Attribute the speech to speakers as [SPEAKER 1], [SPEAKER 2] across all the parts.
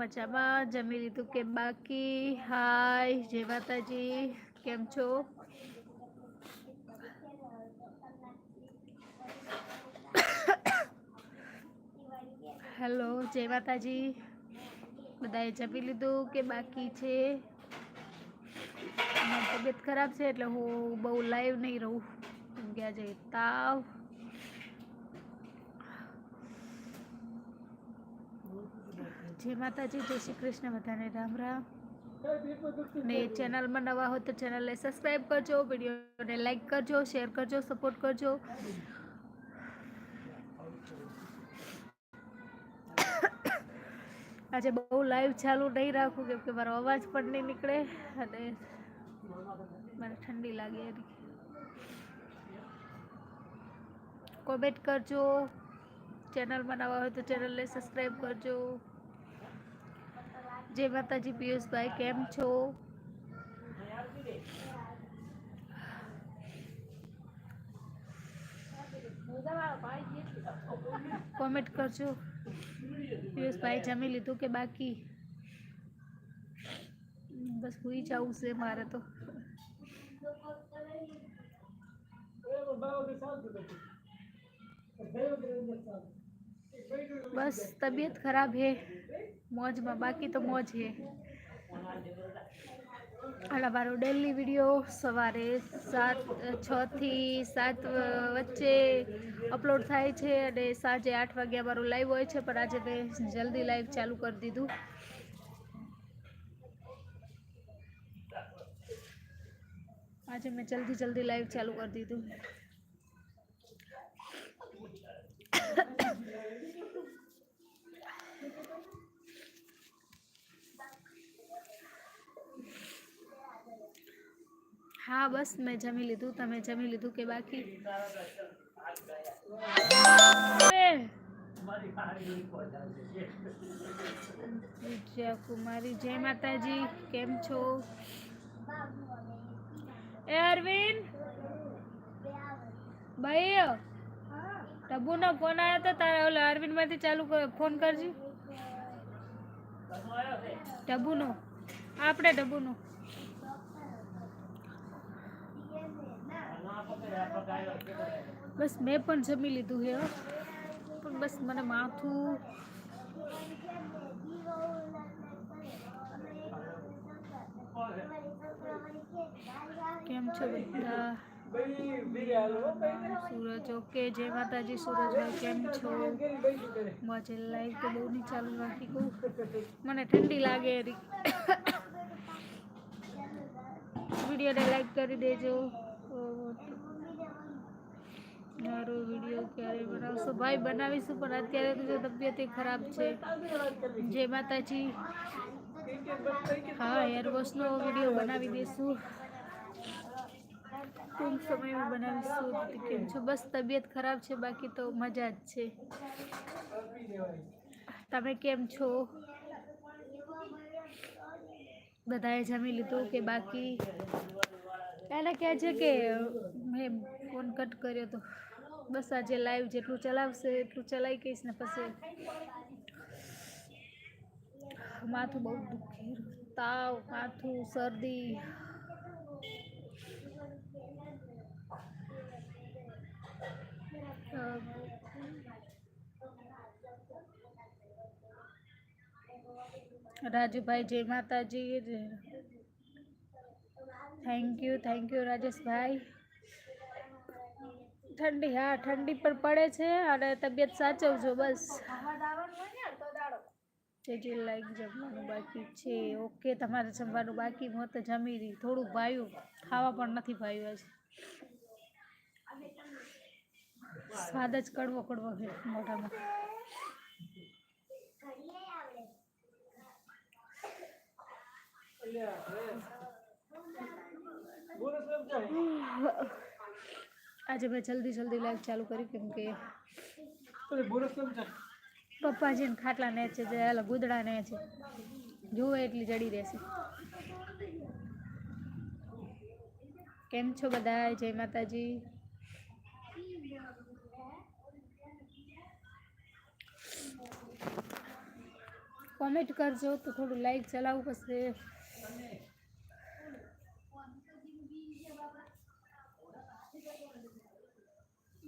[SPEAKER 1] મજામાં જમી લીધું કે બાકી હાય જય માતાજી કેમ છો હેલો જય માતાજી બધાએ જમી લીધું કે બાકી છે મારી તબિયત ખરાબ છે એટલે હું બહુ લાઈવ નહીં રહું કેમ કે આજે તાવ જય માતાજી, જય શ્રી કૃષ્ણ બધાને. રામ રામ. ને ચેનલમાં નવા હો તો ચેનલને સબસ્ક્રાઈબ કરજો, વિડીયોને લાઈક કરજો, શેર કરજો, સપોર્ટ કરજો. આજે બહુ લાઈવ ચાલુ નહીં રાખું, કેમ કે મારો અવાજ પણ નહીં નીકળે અને મને ઠંડી લાગે કોમેન્ટ કરજો. ચેનલમાં નવા હોય તો ચેનલને સબસ્ક્રાઈબ કરજો. જય માતાજી પિયુષભાઈ કેમ છો કોમેન્ટ કરજો પિયુષભાઈ જમી લીધું કે બાકી બસ ભૂઈ જવું છે મારે તો બસ તબિયત ખરાબ है મોજમાં, બાકી તો મોજ હે. અને મારો ડેલી વીડિયો સવારે સાત છથી સાત વચ્ચે અપલોડ થાય છે અને સાંજે આઠ વાગ્યા મારું લાઈવ હોય છે, પણ આજે મેં જલ્દી લાઈવ ચાલુ કરી દીધું. આજે મેં જલ્દી જલ્દી લાઈવ ચાલુ કરી દીધું. હા બસ મેં જમી લીધું તમે જમી લીધું કે બાકી વિજયા કુમારી જય માતાજી કેમ છો એ અરવિંદ ભાઈ ટબુનો ફોન આવ્યો તો તારા ઓલા અરવિંદ માંથી ચાલુ કર ફોન કરજે ટબુનો આપણે ટબુનો બસ મેં પણ જમી લીધું છે પણ બસ મને માથું કેમ છો બધા? સૂરજ ઓકે, જય માતાજી સૂરજભાઈ કેમ છો? મજે લાઈવ તો બહુ નહીં ચાલુ રાખી કહું. મને ઠંડી લાગે વિડીયોને લાઈક કરી દેજો. મારો વીડિયો ક્યારે બનાવશો? ભાઈ, બનાવીશું, પણ અત્યારે તો જો તબિયત ખરાબ છે. જય માતાજી. હા હેર વીડિયો બનાવી દઈશું. ટૂંક સમયમાં બનાવીશું. કેમ છો? બસ, તબિયત ખરાબ છે, બાકી તો મજા જ છે. તમે કેમ છો? બધાએ જમી લીધું કે બાકી? એને કહે છે કે ફોન કટ કર્યો તો બસ આજે લાઈવ જેટલું ચલાવશે એટલું ચલાવી કહીશ ને પછી માથું બહુ દુખે તાવ માથું શરદી અ, રાજુભાઈ જય માતાજી thank you thank you Rajeshbhai ઠંડી, હા, ઠંડી પણ પડે છે અને તબિયત સાચવજો બસ. જે જે લાઈક જમવાનું બાકી છે. ઓકે, તમારે જમવાનું બાકી? મોત જમી રહી. થોડુંક ભાવ્યું ખાવા પણ નથી ભાવ્યું આજે. સ્વાદ જ કડવો કડવો છે મોઢામાં. આજે મેં જલ્દી જલ્દી લાઈવ ચાલુ કરી કેમ કે પપ્પાજીને ખાટલા ને છે જે હાલા ગુદડા ને છે જુએ એટલી જડી રહેશે કેમ છો બધા જય માતાજી કોમેન્ટ કરજો તો થોડું લાઈક ચલાવવું પડશે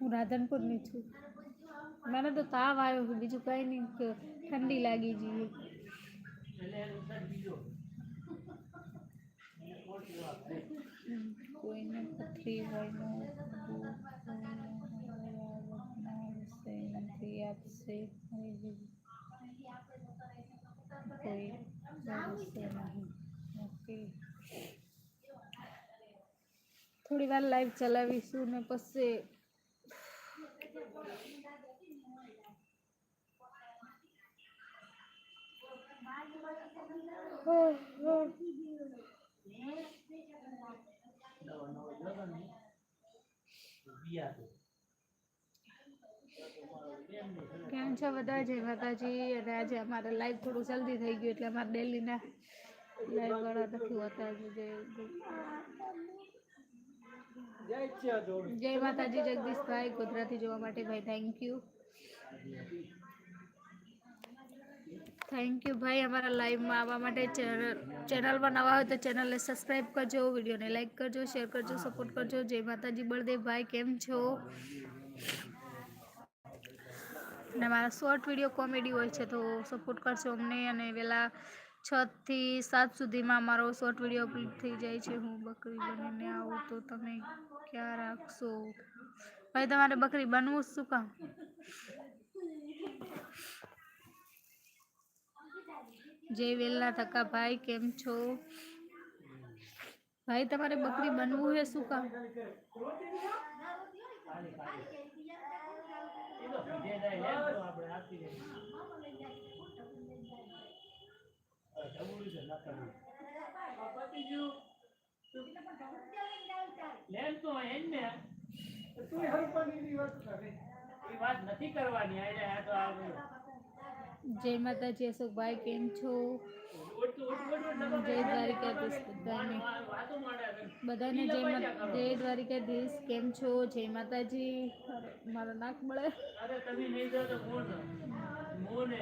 [SPEAKER 1] હું રાધનપુરની છું મને તો તાવ આવ્યો છે બીજું કંઈ નહીં કે ઠંડી લાગી જઈએ હમ, કોઈને પથરી હોય મંત્રી આપશે કોઈ ભરોસે નહીં ઓકે થોડી વાર લાઈવ ચલાવીશું ને પછી હા, હા. કેમ છો બધા જય માતાજી અને આજે અમારે લાઈવ થોડું જલ્દી થઈ ગયું એટલે અમારે ડેલીના લાઈવ વાળા નથી હોતા જે જય માતાજી જગદીશભાઈ ગુજરાતી જોવા માટે ભાઈ થેન્ક યુ થેન્ક યુ ભાઈ, અમારા લાઈવમાં આવવા માટે ચેનલ ચેનલમાં નવા હોય તો ચેનલને સબસ્ક્રાઈબ કરજો, વિડીયોને લાઈક કરજો શેર કરજો સપોર્ટ કરજો. જય માતાજી બળદેવભાઈ કેમ છો? અને મારા શોર્ટ વીડિયો કોમેડી હોય છે તો સપોર્ટ કરજો અમને અને વહેલા છ થી સાત સુધીમાં મારો શોર્ટ વીડિયો અપલોડ થઈ જાય છે. હું બકરી બનીને આવું તો તમે ક્યાં રાખશો? ભાઈ, તમારે બકરી બનવું શું કામ? જય વેલના થકા ભાઈ, કેમ છો? ભાઈ, તમારે બકરી બનવું છે શું કામ?
[SPEAKER 2] નથી કરવાની આયરે આ તો આ
[SPEAKER 1] જય માતાજી અશોકભાઈ કેમ છો જય દ્વારિકાધીશ બધાને બધાને જય જય દ્વારિકાધીશ કેમ છો જય માતાજી મારો નાક મળે
[SPEAKER 2] અરે તમે નહીં જાઓ તો કોણ મોને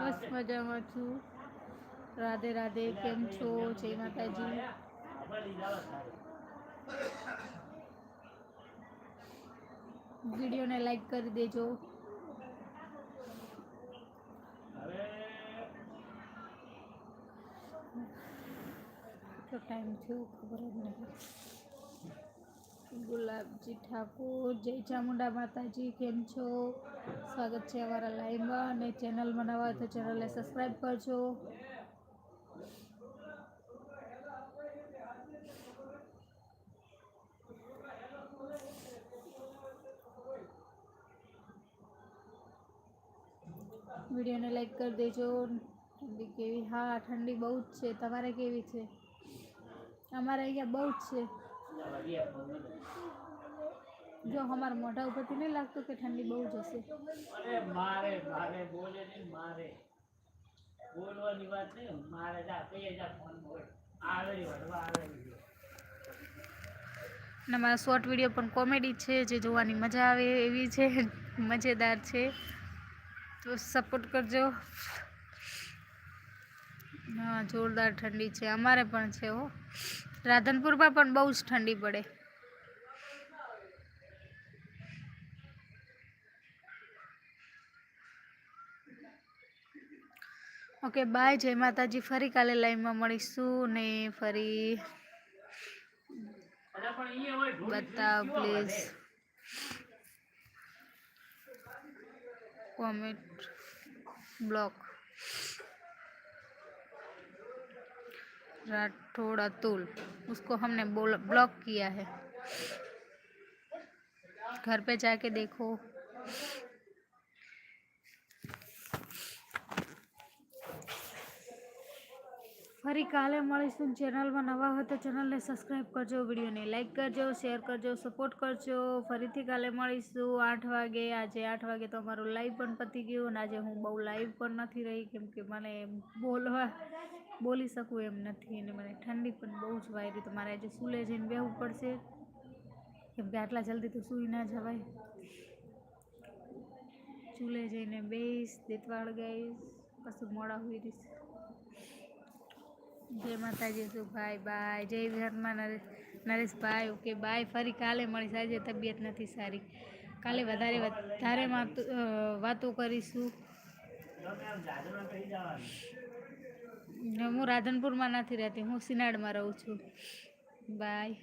[SPEAKER 1] બસ મજામાં છું. રાધે રાધે કેમ છો? જય માતાજી. વિડીયોને લાઈક કરી દેજો. કેટલો ટાઈમ થયો ખબર જ નહીં ગુલાબજી ઠાકોર જય ચામુંડા માતાજી કેમ છો સ્વાગત છે અમારા લાઈવમાં અને ચેનલમાં નવા હોય તો ચેનલને સબસ્ક્રાઈબ કરજો વિડીયોને લાઈક કરી દેજો ઠંડી કેવી હા ઠંડી બહુ જ છે તમારે કેવી છે અમારે અહીંયા બહુ જ છે જો અમારા મોઢા ઉપરથી નહીં લાગતું કે ઠંડી બહુ જ હશે.
[SPEAKER 2] અરે મારે મારે બોલે નહીં મારે. બોલવાની વાત નહીં મારે જા કહીએ જા ફોન બોલ. આવે વડવા આવે
[SPEAKER 1] અને મારા શોર્ટ વીડિયો પણ કોમેડી છે જે જોવાની મજા આવે એવી છે મજેદાર છે. તો સપોર્ટ કરજો. હા જોરદાર ઠંડી છે અમારે પણ છે હો. राधनपुर में बहुज ठंडी पड़े ओके बाय जय माता जी
[SPEAKER 2] फरी काले लाइन में मड़ीसू
[SPEAKER 1] ने
[SPEAKER 2] फरी
[SPEAKER 1] बता
[SPEAKER 2] please
[SPEAKER 1] comment block Rathod Atul उसको हमने ब्लॉक किया है। घर पे जाके देखो। ફરી કાલે મળીશું ચેનલમાં નવા હોય તો ચેનલને સબસ્ક્રાઈબ કરજો, વિડીયોને લાઇક કરજો, શેર કરજો, સપોર્ટ કરજો. ફરીથી કાલે મળીશું આઠ વાગે. આજે આઠ વાગે તો અમારું લાઈવ પણ પતી ગયું અને આજે હું બહુ લાઈવ પણ નથી રહી, કેમ કે મને બોલવા, બોલી શકું એમ નથી અને મને ઠંડી પણ બહુ જ વાયરી. તો મારે આજે સૂલે જઈને બેહવું પડશે. કેમ કે આટલા જલ્દી તો સૂઈ ના જવાય. ચૂલે જઈને બેસ દેતવાળ ગઈશ કશું મોડા હોઈ રહીશ. જય માતાજી ભાઈ બાય. જય વિહતમાં નરેશ, નરેશભાઈ, ઓકે, બાય. ફરી કાલે મળીશ. આજે તબિયત નથી સારી. કાલે વધારે વધારે વાતો કરીશું. હું રાધનપુરમાં નથી રહેતી. હું સિનાડમાં રહું છું. બાય.